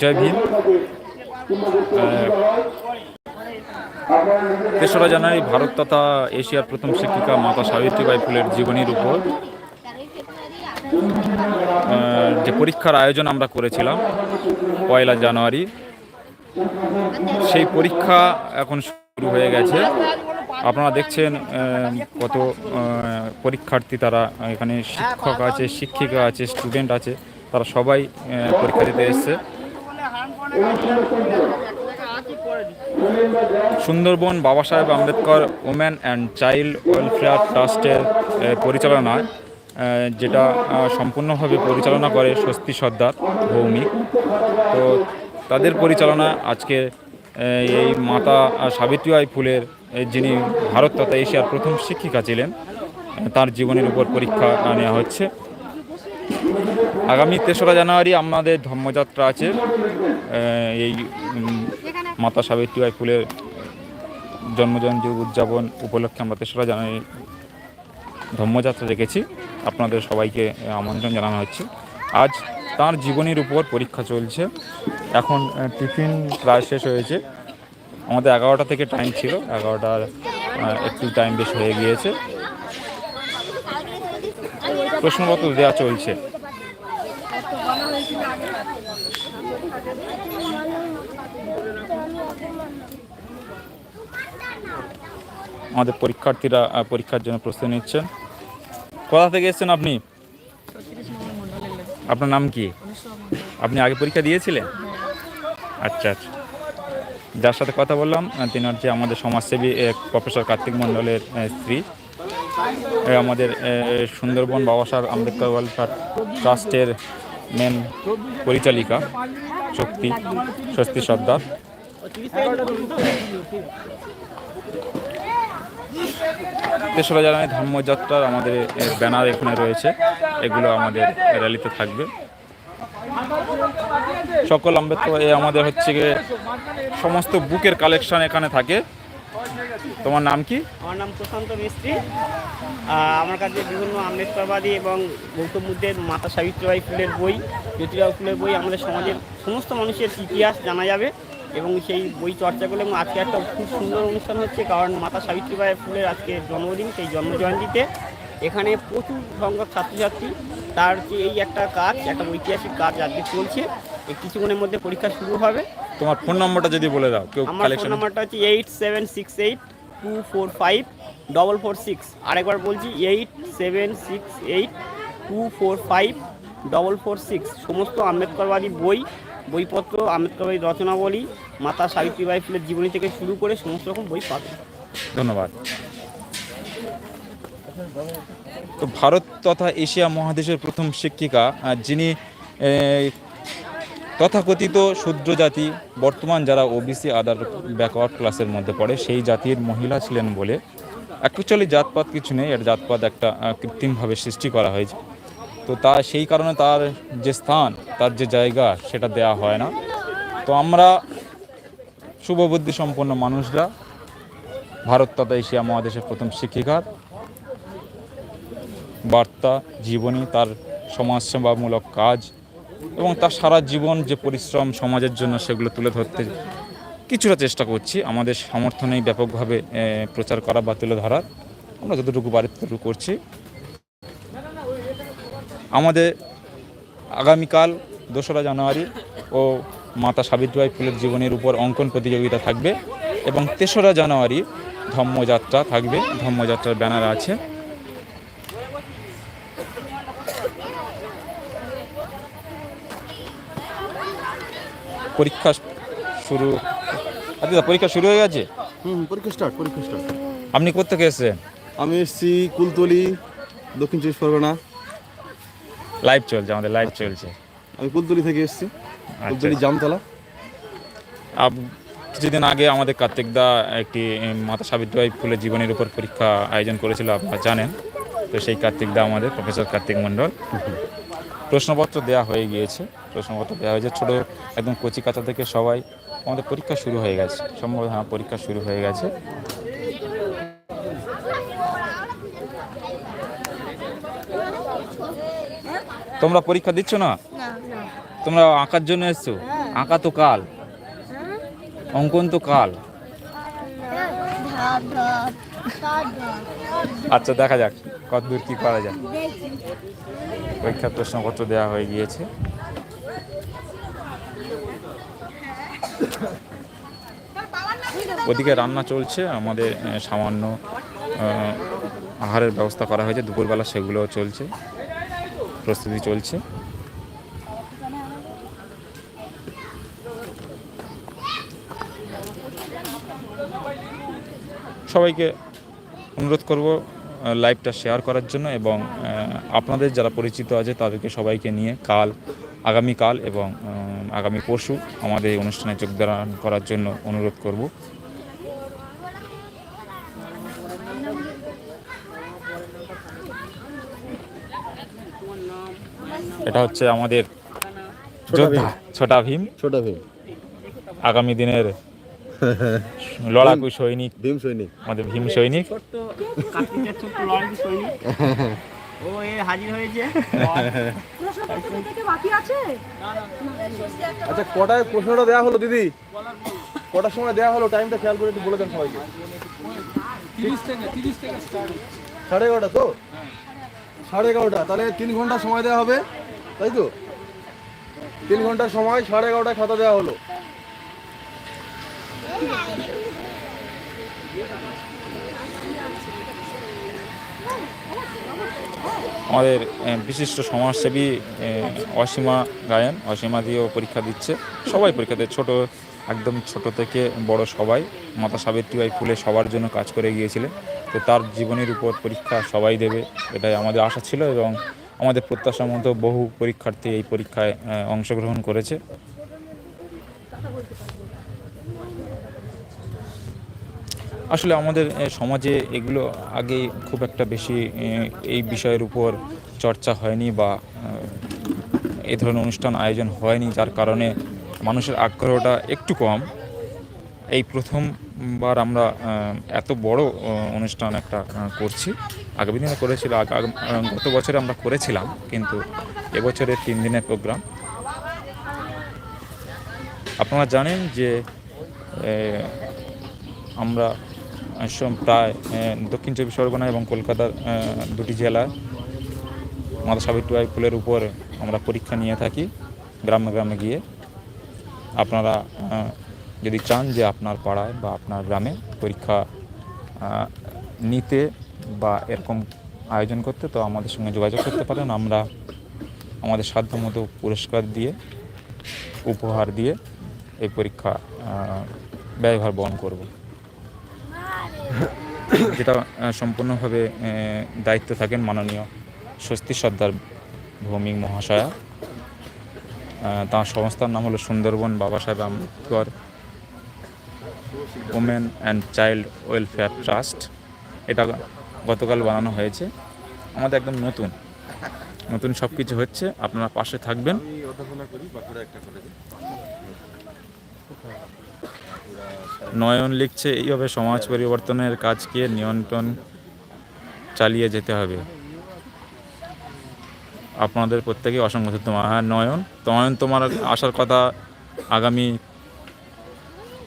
জয় ভীম। তেসরা জানুয়ারি ভারত তথা এশিয়ার প্রথম শিক্ষিকা মাতা সাবিত্রীবাই ফুলের জীবনীর উপর যে পরীক্ষার আয়োজন আমরা করেছিলাম পয়লা জানুয়ারি, সেই পরীক্ষা এখন শুরু হয়ে গেছে। আপনারা দেখছেন কত পরীক্ষার্থী তারা এখানে শিক্ষক আছে শিক্ষিকা আছে স্টুডেন্ট আছে তারা সবাই পরীক্ষা দিতে এসছে। Sundarban Baba Saheb Ambedkar women and child welfare ট্রাস্টের পরিচালনায় যেটা সম্পূর্ণভাবে পরিচালনা করে স্বস্তি সর্দার ভৌমিক। তো তাদের পরিচালনা আজকে এই মাতা আহ, সাবিত্রীবাই ফুলের যিনি ভারত তথা এশিয়ার প্রথম শিক্ষিকা ছিলেন, তার জীবনের উপর পরীক্ষা নেওয়া হচ্ছে। আগামী তেসরা জানুয়ারি আমাদের ধর্মযাত্রা আছে। এই মাতা সাবিত্রীবাই ফুলের জন্মজয়ন্তী উদযাপন উপলক্ষে আমরা তেসরা জানুয়ারি ধর্মযাত্রা রেখেছি। আপনাদের সবাইকে আমন্ত্রণ জানানো হচ্ছে। আজ তার জীবনের উপর পরীক্ষা চলছে। এখন টিফিন প্রায় শেষ হয়েছে। আমাদের এগারোটা থেকে টাইম ছিল এগারোটার একটু টাইম বেশি হয়ে গিয়েছে। প্রশ্নপত্র দেওয়া চলছে। আমাদের পরীক্ষার্থীরা পরীক্ষার জন্য প্রস্তুতি নিচ্ছেন। কোথা থেকে এসেছেন আপনি? আপনার নাম কি? আপনি আগে পরীক্ষা দিয়েছিলেন? আচ্ছা আচ্ছা। যার সাথে কথা বললাম তিনি হচ্ছে আমাদের সমাজসেবী প্রফেসর কার্তিক মণ্ডলের স্ত্রী। আমাদের সুন্দরবন বাবা সাহেব আম্বেদকর ওয়েলফেয়ার ট্রাস্টের মেন পরিচালিকা, শক্তি স্বস্তি সর্দার। তেসরা জানুয়ারি ধর্মযাত্রার আমাদের ব্যানার এখানে রয়েছে। এগুলো আমাদের র্যালিতে থাকবে। সকল আম্বেদকর আমাদের হচ্ছে গিয়ে সমস্ত বুকের কালেকশন এখানে থাকে। তোমার নাম কি? আমার নাম প্রশান্ত মিস্ত্রি। আমার কাছে বিভিন্ন আম্বেদকরবাদী এবং গৌতম বুদ্ধের মাতা সাবিত্রীবাই ফুলের বই, জ্যোতিরাও ফুলের বই, আমাদের সমাজের সমস্ত মানুষের ইতিহাস জানা যাবে এবং সেই বই চর্চা করলে এবং আজকে একটা খুব সুন্দর অনুষ্ঠান হচ্ছে, কারণ মাতা সাবিত্রীবাই ফুলের আজকে জন্মদিন, সেই জন্মজয়ন্তীতে। এখানে প্রচুর সংখ্যক ছাত্রছাত্রী, তার যে এই একটা কাজ, একটা ঐতিহাসিক কাজ আজকে চলছে। এই কিছুক্ষণের মধ্যে পরীক্ষা শুরু হবে। তোমার ফোন নম্বরটা যদি বলে দাও কেউ আমার ফোন কালেকশন নাম্বারটা হচ্ছে eight seven six eight two four five double four six আরেকবার বলছি eight seven six eight two four five double four six সমস্ত আম্বেদকরবাদী বই বইপত্র আম্বেদকরবাদী রচনাবলী মাতা সাবিত্রীবাই ফুলের জীবনী থেকে শুরু করে সমস্ত রকম বই পাবেন ধন্যবাদ। তো ভারত তথা এশিয়া মহাদেশের প্রথম শিক্ষিকা আহ, যিনি তথাকথিত শূদ্র জাতি, বর্তমান যারা ওবিসি আদার ব্যাকওয়ার্ড ক্লাসের মধ্যে পড়ে, সেই জাতির মহিলা ছিলেন বলে অ্যাকচুয়ালি জাতপাত কিছু নেই, এর জাতপাত একটা কৃত্রিমভাবে সৃষ্টি করা হয়েছে। তো তা, সেই কারণে তার যে স্থান, তার যে জায়গা, সেটা দেয়া হয় না। তো আমরা শুভবুদ্ধি সম্পন্ন মানুষরা, ভারত তথা এশিয়া মহাদেশের প্রথম শিক্ষিকার, বার্তা, জীবনী, তার সমাজসেবামূলক কাজ এবং তার সারা জীবন যে পরিশ্রম সমাজের জন্য সেগুলো তুলে ধরতে কিছুটা চেষ্টা করছি। আমাদের সমর্থনেই ব্যাপকভাবে প্রচার করা বা তুলে ধরার। আমরা যতটুকু ততটুকু করছি। আমাদের আগামীকাল দোসরা জানুয়ারি ও মাতা সাবিত্রীবাই ফুলের জীবনের উপর অঙ্কন প্রতিযোগিতা থাকবে এবং তেসরা জানুয়ারি ধর্মযাত্রা থাকবে। ধর্মযাত্রার ব্যানার আছে। পরীক্ষা শুরু আচ্ছা পরীক্ষা শুরু হয়ে গেছে? হুম পরীক্ষা স্টার্ট পরীক্ষা স্টার্ট আপনি কোথেকে এসেছেন? আমি এসেছি কুলতলি দক্ষিণ চব্বিশ পরগনা। লাইভ চলছে আমাদের লাইভ চলছে। আমি কুলতলি থেকে এসেছি কুলতলি জামতলা। আপ- কিছুদিন আগে আমাদের কার্তিক দা একটি মাতা সাবিত্রীবাই ফুলের জীবনের উপর পরীক্ষা আয়োজন করেছিল আপনারা জানেন। তো সেই কার্তিক দা আমাদের প্রফেসর কার্তিক মণ্ডল। প্রশ্নপত্র দেওয়া হয়ে গিয়েছে। প্রসঙ্গত দেওয়া হয়েছে। ছোটো একদম কচি কাঁচা থেকে সবাই। আমাদের পরীক্ষা শুরু হয়ে গেছে। সম্ভবত হ্যাঁ পরীক্ষা শুরু হয়ে গেছে। তোমরা পরীক্ষা দিচ্ছ না? তোমরা আঁকার জন্য এসছো? আঁকা তো কাল। অঙ্কন তো কাল। আচ্ছা দেখা যাক। কতদূর কি করা যায়। পরীক্ষার প্রশ্নপত্র দেওয়া হয়ে গিয়েছে। ওদিকে রান্না চলছে, আমাদের সামান্য আহারের ব্যবস্থা করা হয়েছে, দুপুরবেলা সেগুলো চলছে, প্রস্তুতি চলছে। সবাইকে অনুরোধ করব লাইভটা শেয়ার করার জন্য এবং আপনাদের যারা পরিচিত আছে, তাদেরকে সবাইকে নিয়ে কাল আগামী কাল এবং আগামী পরশু আমাদের এই অনুষ্ঠানে যোগদান করার জন্য অনুরোধ করব। এটা হচ্ছে আমাদের যোদ্ধা ছোটা ভীম। ছোটা ভীম। আগামী দিনের লড়াকু সৈনিক। ভীম সৈনিক। আমাদের ভীম সৈনিক। ও এ হাজির হয়েছে। আচ্ছা কটায় প্রশ্নটা দেওয়া হলো দিদি? কটার সময় দেওয়া হলো? টাইমটা খেয়াল করে একটু বলে দেন সবাইকে। সাড়ে এগারোটা তো? সাড়ে এগারোটা। তাহলে তিন ঘণ্টা সময় দেওয়া হবে? তাই তো? তিন ঘণ্টার সময় সাড়ে এগারোটায় খাতা দেওয়া হলো। আমাদের বিশিষ্ট সমাজসেবী অসীমা গায়ন অসীমা দিয়েও পরীক্ষা দিচ্ছে। সবাই পরীক্ষা দিচ্ছে। ছোট, একদম ছোট থেকে বড় সবাই। মাতা সাবিত্রীবাই ফুলে সবার জন্য কাজ করে গিয়েছিলেন। তো তার জীবনের উপর পরীক্ষা সবাই দেবে, এটাই আমাদের আশা ছিল এবং আমাদের প্রত্যাশার মতো বহু পরীক্ষার্থী এই পরীক্ষায় অংশগ্রহণ করেছে। আসলে আমাদের সমাজে এগুলো আগে খুব একটা বেশি এই বিষয়ের উপর চর্চা হয়নি বা এই ধরনের অনুষ্ঠান আয়োজন হয়নি, যার কারণে মানুষের আগ্রহটা একটু কম। এই প্রথমবার আমরা এত বড় অনুষ্ঠান একটা করছি। আগামী দিনে করেছিল গত বছরে আমরা করেছিলাম, কিন্তু এবছরের তিন দিনের প্রোগ্রাম। আপনারা জানেন যে আমরা প্রায় দক্ষিণ চব্বিশ পরগনা এবং কলকাতার দুটি জেলায় মাতা সাবিত্রীবাই ফুলের উপর আমরা পরীক্ষা নিয়ে থাকি, গ্রামে গ্রামে গিয়ে। আপনারা যদি চান যে আপনার পাড়ায় বা আপনার গ্রামে পরীক্ষা নিতে বা এরকম আয়োজন করতে, তো আমাদের সঙ্গে যোগাযোগ করতে পারেন। আমরা আমাদের সাধ্যমতো পুরস্কার দিয়ে, উপহার দিয়ে এই পরীক্ষা ব্যয়ভার বহন করব। যেটা সম্পূর্ণভাবে দায়িত্ব থাকেন মাননীয় স্বস্তি সর্দার ভৌমিক মহাশয়া। তাঁর সংস্থার নাম হলো Sundarban Baba Saheb Ambedkar. Women and child welfare trust এটা গতকাল বানানো হয়েছে। আমাদের একদম নতুন। নতুন সব কিছু হচ্ছে, আপনারা পাশে থাকবেন। নয়ন লিখছে, এইভাবে সমাজ পরিবর্তনের কাজকে নিয়ন্ত্রণ চালিয়ে যেতে হবে। আপনাদের প্রত্যেকে অসংখ্য ধন্যবাদ হ্যাঁ নয়ন। নয়ন, তোমার আসার কথা আগামী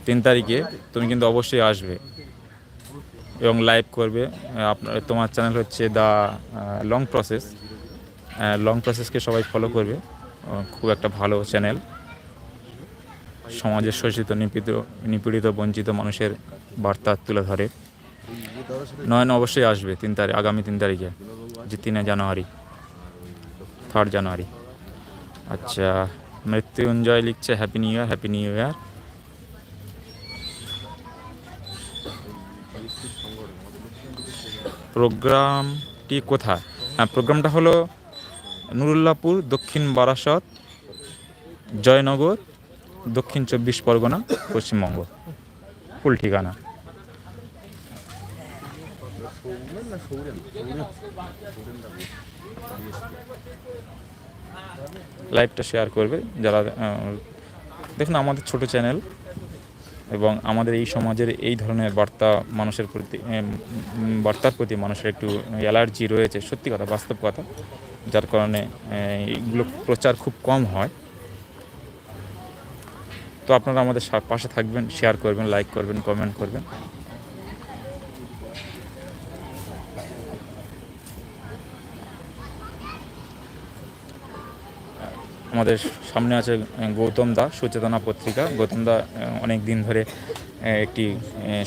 তিন তারিখে তুমি কিন্তু অবশ্যই আসবে এবং লাইভ করবে। আপনার, তোমার চ্যানেল হচ্ছে দ্য লং প্রসেস লং প্রসেসকে সবাই ফলো করবে। খুব একটা ভালো চ্যানেল সমাজের শোষিত, নিপীড়িত নিপীড়িত, বঞ্চিত মানুষের বার্তা তুলে ধরে। নয়ন অবশ্যই আসবে তিন তারিখ আগামী তিন তারিখে, যে তিনে জানুয়ারি থার্ড জানুয়ারি। আচ্ছা মৃত্যুঞ্জয় লিখছে happy new year happy new year প্রোগ্রামটি কোথায়? হ্যাঁ প্রোগ্রামটা হলো নুরুল্লাপুর দক্ষিণ বারাসত, জয়নগর, দক্ষিণ চব্বিশ পরগনা, পশ্চিমবঙ্গ। ফুল ঠিকানা। লাইভটা শেয়ার করবে যারা দেখুন, আমাদের ছোট চ্যানেল এবং আমাদের এই সমাজের এই ধরনের বার্তা মানুষের প্রতি বার্তার প্রতি মানুষের একটু অ্যালার্জি রয়েছে, সত্যি কথা, বাস্তব কথা, যার কারণে এইগুলো প্রচার খুব কম হয়। তো আপনারা আমাদের পাশে থাকবেন শেয়ার করবেন লাইক করবেন কমেন্ট করবেন। আমাদের সামনে আছে গৌতম দা, সুচেতনা পত্রিকা। গৌতম দা অনেক দিন ধরে একটি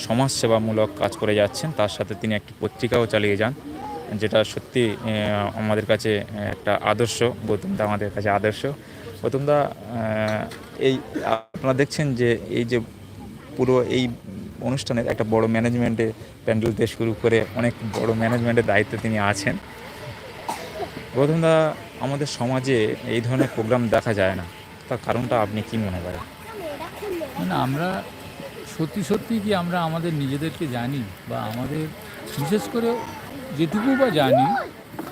সমাজসেবামূলক কাজ করে যাচ্ছেন। তার সাথে তিনি একটি পত্রিকাও চালিয়ে যান, যেটা সত্যি আমাদের কাছে একটা আদর্শ। গৌতম দা আমাদের কাছে আদর্শ। গৌতম দা এই, আপনারা দেখছেন যে, এই যে পুরো এই অনুষ্ঠানের একটা বড় ম্যানেজমেন্টে প্যান্ডেল থেকে শুরু করে অনেক বড় ম্যানেজমেন্টের দায়িত্বে তিনি আছেন। গৌতমদা আমাদের সমাজে এই ধরনের প্রোগ্রাম দেখা যায় না। তার কারণটা আপনি কি মনে করেন? মানে আমরা সত্যি সত্যি কি আমরা আমাদের নিজেদেরকে জানি বা আমাদের বিশেষ করে যেটুকু বা জানি,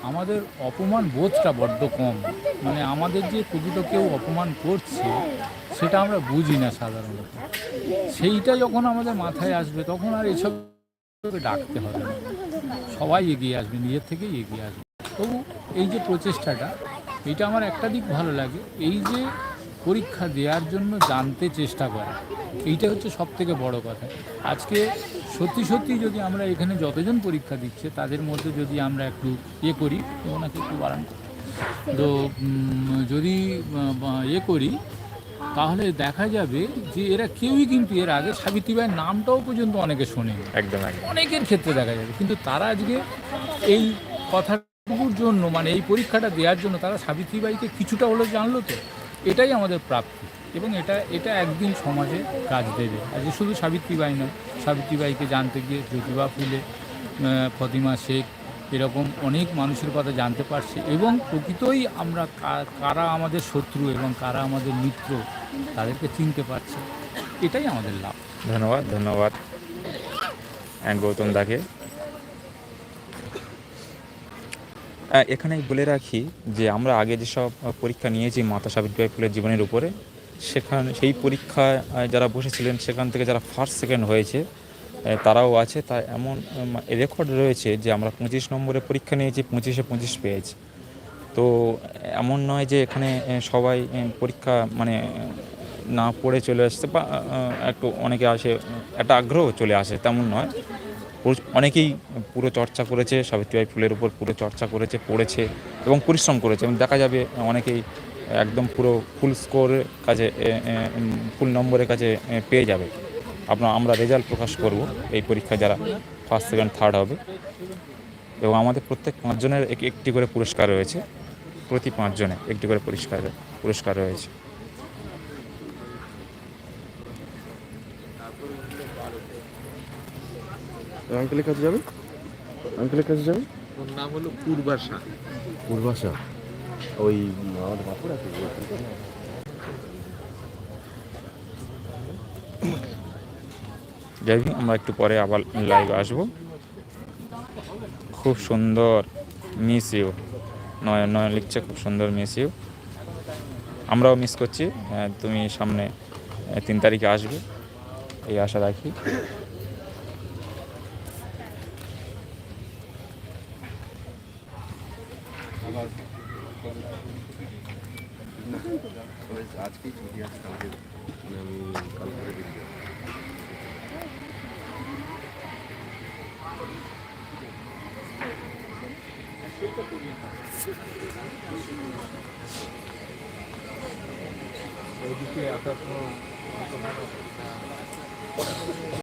আমাদের অপমান বোধটা বড্ড কম। মানে আমাদের যে প্রকৃত কেউ অপমান করছে, সেটা আমরা বুঝি না সাধারণত। সেইটা যখন আমাদের মাথায় আসবে, তখন আর এসব ডাকতে হবে সবাই এগিয়ে আসবে, নিজের থেকেই এগিয়ে আসবে। তবু এই যে প্রচেষ্টাটা এটা আমার একটা দিক ভালো লাগে। এই যে পরীক্ষা দেওয়ার জন্য জানতে চেষ্টা করা এইটা হচ্ছে সব থেকে বড় কথা। আজকে সত্যি সত্যি যদি আমরা এখানে যতজন পরীক্ষা দিচ্ছে তাদের মধ্যে যদি আমরা একটু ইয়ে করি ওনাকে একটু বাড়ান। তো যদি ইয়ে করি তাহলে দেখা যাবে যে এরা কেউই কিন্তু এর আগে সাবিত্রীবাইয়ের নামটাও পর্যন্ত অনেকে শোনেনি। একদম অনেকের ক্ষেত্রে দেখা যাবে। কিন্তু তারা আজকে এই কথাটুকুর জন্য মানে এই পরীক্ষাটা দেওয়ার জন্য তারা সাবিত্রীবাইকে কিছুটা হলেও জানলো তো, এটাই আমাদের প্রাপ্তি। এবং এটা এটা একদিন সমাজে কাজ দেবে। আজকে শুধু সাবিত্রীবাই নয় সাবিত্রীবাইকে জানতে গিয়ে জ্যোতিবা ফুলে ফতিমা শেখ এরকম অনেক মানুষের কথা জানতে পারছে। এবং প্রকৃতই আমরা কারা আমাদের শত্রু এবং কারা আমাদের মিত্র, তাদেরকে চিনতে পারছে। এটাই আমাদের লাভ। ধন্যবাদ ধন্যবাদ। গৌতম দাকে আহ, এখানে বলে রাখি যে আমরা আগে যেসব পরীক্ষা নিয়েছি মাতা সাবিত্রীবাই ফুলের জীবনের উপরে, সেখানে, সেই পরীক্ষায় যারা বসেছিলেন, সেখান থেকে যারা ফার্স্ট সেকেন্ড হয়েছে তারাও আছে। তা এমন রেকর্ড রয়েছে যে আমরা পঁচিশ নম্বরে পরীক্ষা নিয়েছি, পঁচিশে পঁচিশ পেয়েছি। তো এমন নয় যে এখানে সবাই পরীক্ষা মানে না পড়ে চলে আসতে বা একটু অনেকে আসে, একটা আগ্রহ চলে আসে, তেমন নয়। অনেকেই পুরো চর্চা করেছে সাবিত্রীবাই ফুলের উপর পুরো চর্চা করেছে, পড়েছে এবং পরিশ্রম করেছে এবং দেখা যাবে অনেকেই একদম পুরো ফুল স্কোরের কাছে ফুল নম্বরের কাছে পেয়ে যাবে। আপনার আমরা রেজাল্ট প্রকাশ করব এই পরীক্ষায় যারা ফার্স্ট সেকেন্ড থার্ড হবে। এবং আমাদের প্রত্যেক পাঁচজনের এক- একটি করে পুরস্কার রয়েছে। প্রতি পাঁচজনে একটি করে পুরস্কার পুরস্কার রয়েছে। আঙ্কেলের কাছে যাবে আঙ্কেলের কাছে যাবে ওর নাম হলো পূর্বাশা। পূর্বাশা। ওই আমাদের বাঁকুড়া আছে যাই আমরা একটু পরে আবার লাইভে আসব। খুব সুন্দর মিস ইউ নয় নয় লিখছে খুব সুন্দর মিস ইউ আমরাও মিস করছি। আহ, তুমি সামনে তিন তারিখে আসবে। এই আশা রাখি। আজকেই ছুটি আছে কালকে মানে আমি কাল করে বেরিয়ে যাব।